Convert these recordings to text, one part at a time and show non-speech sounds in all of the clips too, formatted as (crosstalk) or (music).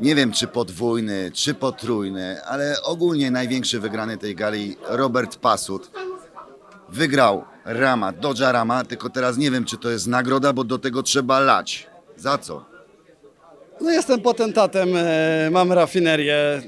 nie wiem czy podwójny, czy potrójny, ale ogólnie największy wygrany tej gali Robert Pasut. Wygrał Rama, Dodża Rama, tylko teraz nie wiem czy to jest nagroda, bo do tego trzeba lać. Za co? No jestem potentatem, e, mam rafinerię.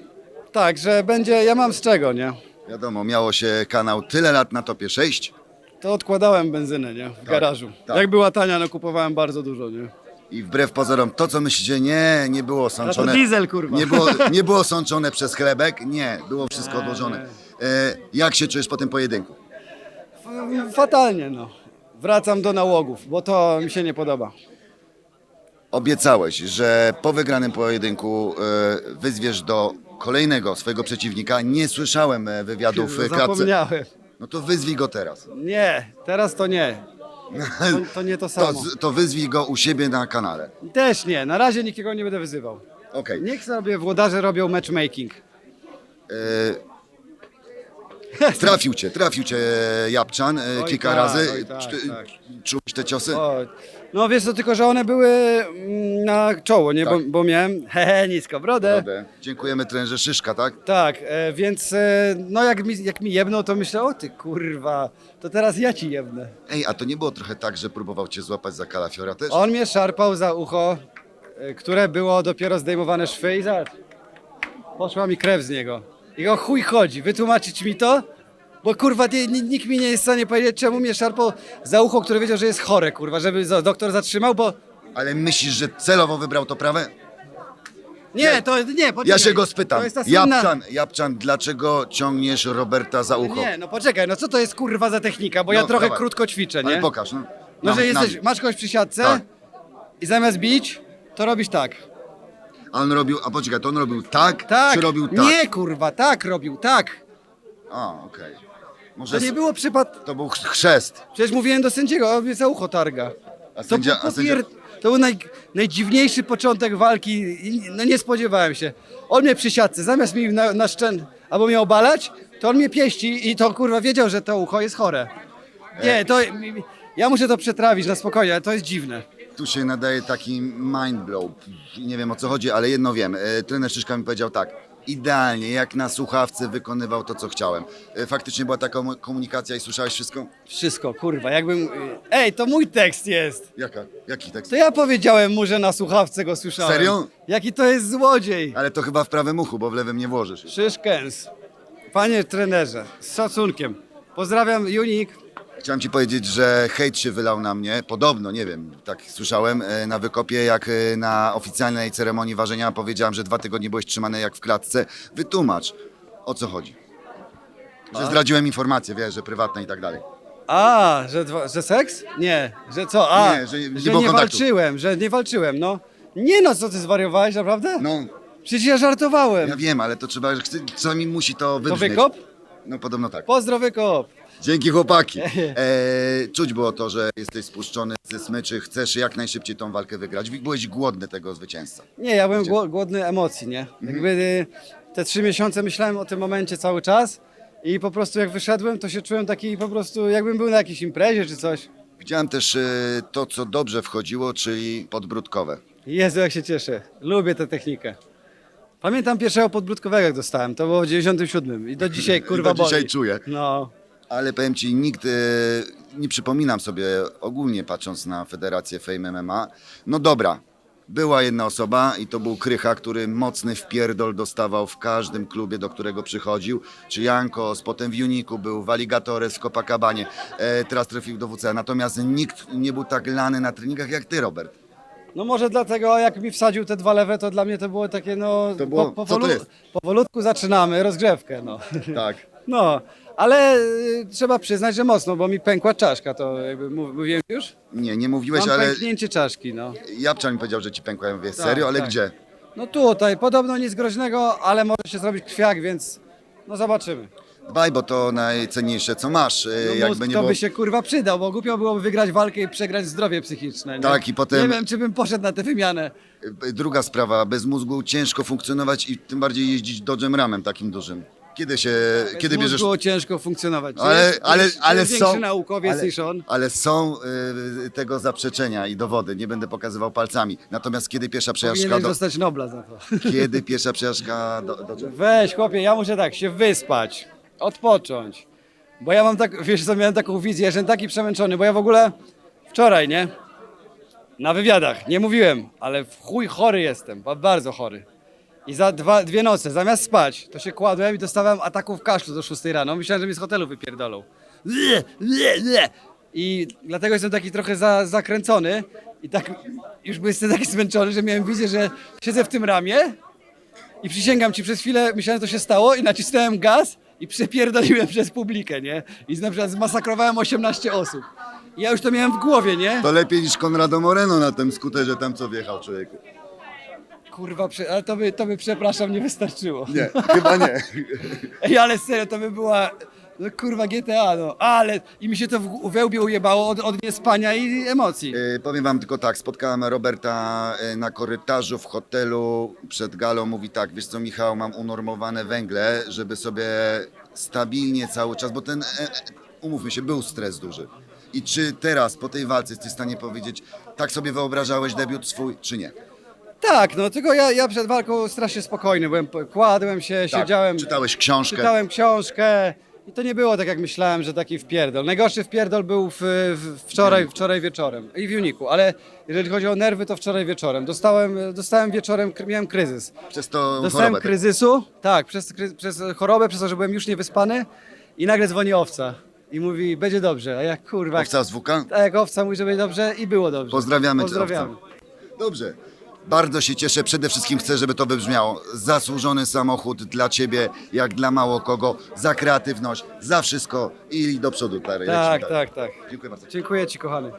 Tak, że będzie, ja mam z czego, nie? Wiadomo, miało się kanał tyle lat na topie 6 To odkładałem benzynę, nie? W garażu. tak. Jak była tania, no kupowałem bardzo dużo, nie? I wbrew pozorom to co myślicie, nie, nie było sączone. diesel, kurwa. Nie było, (laughs) nie było sączone przez chlebek, nie, było wszystko odłożone. E, jak się czujesz po tym pojedynku? F- Fatalnie, no. Wracam do nałogów, bo to mi się nie podoba. Obiecałeś, że po wygranym pojedynku e, wyzwiesz do kolejnego swojego przeciwnika. Nie słyszałem e, wywiadów w klatce. Zapomniałem. No to wyzwij go teraz. Nie, teraz to nie. To, to nie to (laughs) To, samo. to wyzwij go u siebie na kanale. Też nie, na razie nikogo nie będę wyzywał. Okej. Niech sobie włodarze robią matchmaking. E, Trafił cię, trafił cię Japczan e, Oj kilka tak, razy. oj tak, Czy- tak. Czułeś te ciosy? O, no wiesz co, tylko że one były mm, na czoło, nie? Bo, Tak. bo miałem (laughs) hehe, nisko brodę. Dziękujemy trenerze Szyszka, tak? Tak, e, więc e, no jak mi, jak mi jebnął, to myślę, o ty kurwa, to teraz ja ci jebnę. Ej, a to nie było trochę tak, że próbował cię złapać za kalafiora też? On mnie szarpał za ucho, e, które było dopiero zdejmowane szwy i zobacz. Poszła mi krew z niego. I o chuj chodzi, wytłumaczyć mi to? Bo kurwa, ni- nikt mi nie jest w stanie powiedzieć, czemu mnie szarpał za ucho, które wiedział, że jest chore, kurwa, żeby za- doktor zatrzymał, bo... Ale myślisz, że celowo wybrał to prawe? Nie, to nie, poczekaj. Ja się go spytam. To jest ta słynna... Japczan, Japczan, dlaczego ciągniesz Roberta za ucho? Nie, no poczekaj, no co to jest kurwa za technika, bo ja No, trochę dawaj. krótko ćwiczę, nie? Ale pokaż, no. No, Nam- że nam. jesteś, masz kogoś przy siatce Tak. i zamiast bić, to robisz tak. A on robił, a poczekaj, to on robił tak, Tak. czy robił tak? Nie, kurwa, tak robił, tak. A, okej. To Może nie s- było przypad... to był ch- chrzest. Przecież mówiłem do sędziego, on mnie za ucho targa. A To, sędzia, a sędzia. To był naj... najdziwniejszy początek walki, i- no nie spodziewałem się. On mnie przy siatce, zamiast mi na, na szczęt, albo mnie obalać, to on mnie pieści i to kurwa wiedział, że to ucho jest chore. Nie, to... Ja muszę to przetrawić na spokojnie, ale to jest dziwne. tu się nadaje taki mind blow. Nie wiem o co chodzi, ale jedno wiem. E, Trener Szyszka mi powiedział tak. Idealnie, jak na słuchawce wykonywał to, co chciałem. E, Faktycznie była taka komu- komunikacja i słyszałeś wszystko? Wszystko, kurwa, jakbym... Ej, to mój tekst jest! Jaka? Jaki tekst? To ja powiedziałem mu, że na słuchawce go słyszałem. Serio? Jaki to jest złodziej! Ale to chyba w prawym uchu, bo w lewym nie włożysz. Szyszkens. Panie trenerze, z szacunkiem. Pozdrawiam, Unik. Chciałem ci powiedzieć, że hejt się wylał na mnie, podobno, nie wiem, tak słyszałem, e, na wykopie, jak e, na oficjalnej ceremonii ważenia powiedziałem, że dwa tygodnie byłeś trzymany jak w klatce. Wytłumacz, o co chodzi. Że zdradziłem informacje, wiesz, że prywatne i tak dalej. A, że, dwa, że seks? Nie, że co? A, Nie, że nie że było nie kontaktu. walczyłem, że nie walczyłem, no. Nie no, co ty zwariowałeś, naprawdę? No, Przecież ja żartowałem. ja wiem, ale to trzeba, chce- czasami musi to to wybrzmieć. wykop? No podobno tak. Pozdro wykop. Dzięki chłopaki. (laughs) E, czuć było to, że jesteś spuszczony ze smyczy, chcesz jak najszybciej tą walkę wygrać. Byłeś głodny tego zwycięzca. Nie, ja byłem gło- głodny emocji, nie? Mhm. Jakby y, te trzy miesiące myślałem o tym momencie cały czas i po prostu jak wyszedłem, to się czułem taki po prostu, jakbym był na jakiejś imprezie czy coś. Widziałem też e, to, co dobrze wchodziło, czyli podbródkowe. Jezu, jak się cieszę. Lubię tę technikę. Pamiętam pierwszego podbródkowego, jak dostałem. To było w 97 i do dzisiaj kurwa do dzisiaj boli. czuję. No. Ale powiem ci, nikt, e, nie przypominam sobie ogólnie patrząc na Federację Fame MMA. No dobra, była jedna osoba i to był Krycha, który mocny wpierdol dostawał w każdym klubie, do którego przychodził. Czy Jankos, potem w Uniku był, w Alligatores, w Copacabanie, e, teraz trafił do WC. Natomiast nikt nie był tak lany na treningach jak ty, Robert. No może dlatego, jak mi wsadził te dwa lewe, to dla mnie to było takie, no... To było- co to jest? Powolutku zaczynamy rozgrzewkę, no. Tak. (laughs) No, ale y, trzeba przyznać, że mocno, bo mi pękła czaszka, to jakby mów- mówiłem już? Nie, nie mówiłeś, Mam ale pęknięcie czaszki, no. Japczan mi powiedział, że ci pękła. Ja mówię, Tak, serio? Ale tak. gdzie? No tutaj, podobno nic groźnego, ale może się zrobić krwiak, więc no zobaczymy. Dbaj, bo to najcenniejsze, co masz. e, No mózg Jakby nie to było... by się kurwa przydał, bo głupio byłoby wygrać walkę i przegrać zdrowie psychiczne. Nie? Tak, i potem- Nie wiem, czy bym poszedł na tę wymianę. Druga sprawa, bez mózgu ciężko funkcjonować i tym bardziej jeździć Dodge'em Ramem takim dużym. Kiedy się, kiedy bierzesz... było ciężko funkcjonować. Ale, Jest- ale, jest- ale jest są, większy naukowiec ale, niż on. ale są y, tego zaprzeczenia i dowody. Nie będę pokazywał palcami. Natomiast kiedy pierwsza przejażdżka Powinieneś do, dostać Nobla za to. kiedy pierwsza przejażdżka do, do, Weź, chłopie, ja muszę tak się wyspać, odpocząć. Bo ja mam tak, wiesz co, miałem taką wizję, że taki przemęczony, bo ja w ogóle wczoraj, nie? Na wywiadach, nie mówiłem, ale w chuj chory jestem, ba- bardzo chory. I za dwa, dwie noce, zamiast spać, to się kładłem i dostawałem ataków kaszlu do 6 rano. Myślałem, że mnie z hotelu wypierdolą. I dlatego jestem taki trochę za, zakręcony i tak już jestem taki zmęczony, że miałem wizję, że siedzę w tym ramie i przysięgam ci, przez chwilę myślałem, że to się stało i nacisnąłem gaz i przepierdoliłem przez publikę, nie? I na przykład zmasakrowałem 18 osób. I ja już to miałem w głowie, nie? To lepiej niż Konrado Moreno na tym skuterze tam co wjechał człowieku. Kurwa, prze- ale to by, to by, przepraszam, nie wystarczyło. Nie, chyba nie. (laughs) Ej, ale serio, to by była, no kurwa GTA, no. Ale, i mi się to w, we łbie ujebało od, od niespania i emocji. Y, powiem wam tylko tak, spotkałem Roberta y, na korytarzu w hotelu przed galą, mówi tak, wiesz co Michał, mam unormowane węgle, żeby sobie stabilnie cały czas, bo ten, e, e, umówmy się, był stres duży. I czy teraz po tej walce jesteś w stanie powiedzieć, tak sobie wyobrażałeś debiut swój, czy nie? Tak, no tylko ja, ja przed walką strasznie spokojny byłem, kładłem się, Tak, siedziałem, Czytałeś książkę. czytałem książkę i to nie było tak jak myślałem, że taki wpierdol. Najgorszy wpierdol był w, w, wczoraj, wczoraj wieczorem i w Uniku, ale jeżeli chodzi o nerwy, to wczoraj wieczorem. Dostałem, dostałem wieczorem, kry- miałem kryzys. Przez to Dostałem chorobę. kryzysu, tak, przez, kry- przez chorobę, przez to, że byłem już niewyspany i nagle dzwoni owca i mówi, będzie dobrze, a ja kurwa, Owca z WK? tak jak owca mówi, że będzie dobrze i było dobrze. Pozdrawiamy cię, Pozdrawiamy. owca. Dobrze. Bardzo się cieszę. Przede wszystkim chcę, żeby to wybrzmiało. Zasłużony samochód dla ciebie, jak dla mało kogo, za kreatywność, za wszystko i do przodu, Tarek. Tak, tak, tak. Dziękuję bardzo. Dziękuję ci, kochany.